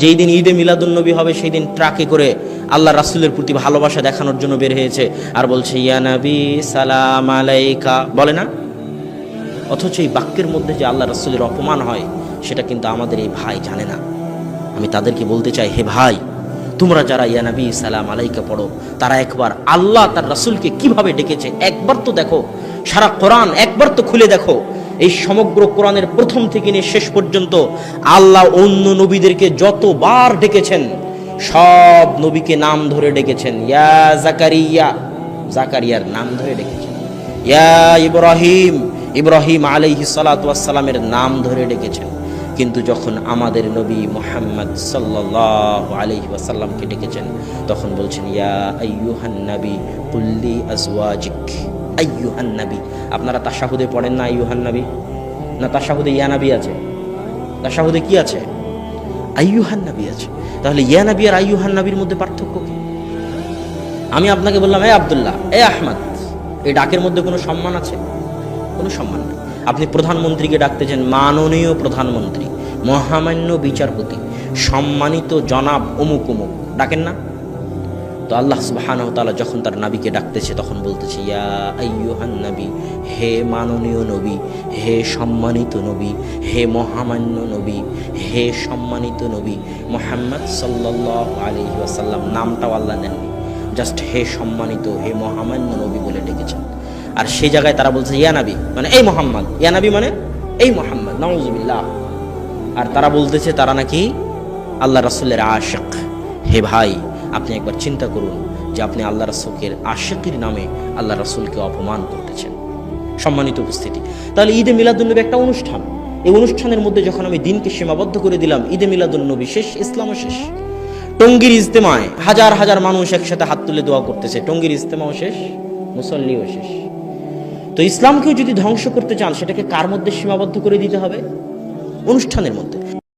যেই দিন ঈদে মিলাদুন্নবী হবে, সেই দিন ট্রাকে করে আল্লাহ রাসুলের প্রতি ভালোবাসা দেখানোর জন্য বের হয়েছে। আর বলছে, ইয়া নবী, সালাম আলাইকা। বলে না? অথচ এই বাক্যের মধ্যে যে আল্লাহ রাসুলের অপমান হয়, সেটা কিন্তু আমাদের এই ভাই জানে না। আমি তাদেরকে বলতে চাই, হে ভাই, তোমরা যারা ইয়ানাবি সালাম আলাইকা পড়ো, তারা একবার আল্লাহ তার রাসুলকে কীভাবে ডেকেছে, একবার তো দেখো। সারা কোরআন একবার তো খুলে দেখো। এই সমগ্র কোরআনের প্রথম থেকে নিয়ে শেষ পর্যন্ত আল্লাহ অন্য নবীদেরকে যতবার ডেকেছেন, সব নবীকে নাম ধরে ডেকেছেন। ইয়া জাকারিয়া, জাকারিয়ার নাম ধরে ডেকেছেন। ইয়া ইব্রাহিম ইব্রাহিম আলাইহি সালামের নাম ধরে ডেকেছেন। কিন্তু যখন আমাদের নবী মোহাম্মদ সাল্লাহ আলহি ওয়াসাল্লামকে ডেকেছেন, তখন বলছেন, ইয়া আইয়ুহান নবী, কুল্লি আজওয়াজিক। আইয়ুহান নবী আপনারা তাশাহুদে পড়েন না আইয়ুহান নবী না তাশাহুদে ইয়া নবী আছে? তাশাহুদে কি আছে? আইয়ুহান নবী আছে। তাহলে ইয়ানাবি আর আইয়ুহান নবীর মধ্যে পার্থক্য কি? আমি আপনাকে বললাম, এ আবদুল্লাহ, এ আহমদ, এই ডাকের মধ্যে কোনো সম্মান আছে? কোনো সম্মান নেই। আপনি প্রধানমন্ত্রীকে ডাকতেছেন মাননীয় প্রধানমন্ত্রী, মহামান্য বিচারপতি, সম্মানিত জনাব অমুক অমুক, ডাকেন না? তো আল্লাহ সুবহানাহু তাআলা যখন তার নাবিকে ডাকতেছে, তখন বলতেছে, ইয়া আইয়ুহান নবী, হে মাননীয় নবী, হে সম্মানিত নবী, হে মহামান্য নবী, হে সম্মানিত নবী, মোহাম্মদ সাল্লাল্লাহু আলাইহি ওয়াসাল্লাম, নামটাও আল্লাহ নেননি। জাস্ট হে সম্মানিত, হে মহামান্য নবী বলে ডেকেছেন। আর সেই জায়গায় তারা বলছে, ইয়া নাবি মানে এই মোহাম্মদ, ইয়া নাবি মানে এই মোহাম্মদ, নাউজুবিল্লাহ। আর তারা বলতেছে, তারা নাকি আল্লাহ রাসুলের আশেক, হে ভাই আপনি একবার চিন্তা করুন যে আপনি আল্লাহ রাসুলের আশেকের নামে আল্লাহ রাসুলকে অপমান করতেছেন। সম্মানিত উপস্থিতি। তাহলে ঈদে মিলাদুন্নবী একটা অনুষ্ঠান। এই অনুষ্ঠানের মধ্যে যখন আমি দিনকে সীমাবদ্ধ করে দিলাম, ঈদে মিলাদুন্নবী শেষ, ইসলামও শেষ। টঙ্গির ইজতেমায় হাজার হাজার মানুষ একসাথে হাত তুলে দোয়া করতেছে। টঙ্গির ইজতেমাও শেষ, মুসল্লিও শেষ। তো ইসলামকেও যদি ধ্বংস করতে চান, সেটাকে কার মধ্যে সীমাবদ্ধ করে দিতে হবে? অনুষ্ঠানের মধ্যে।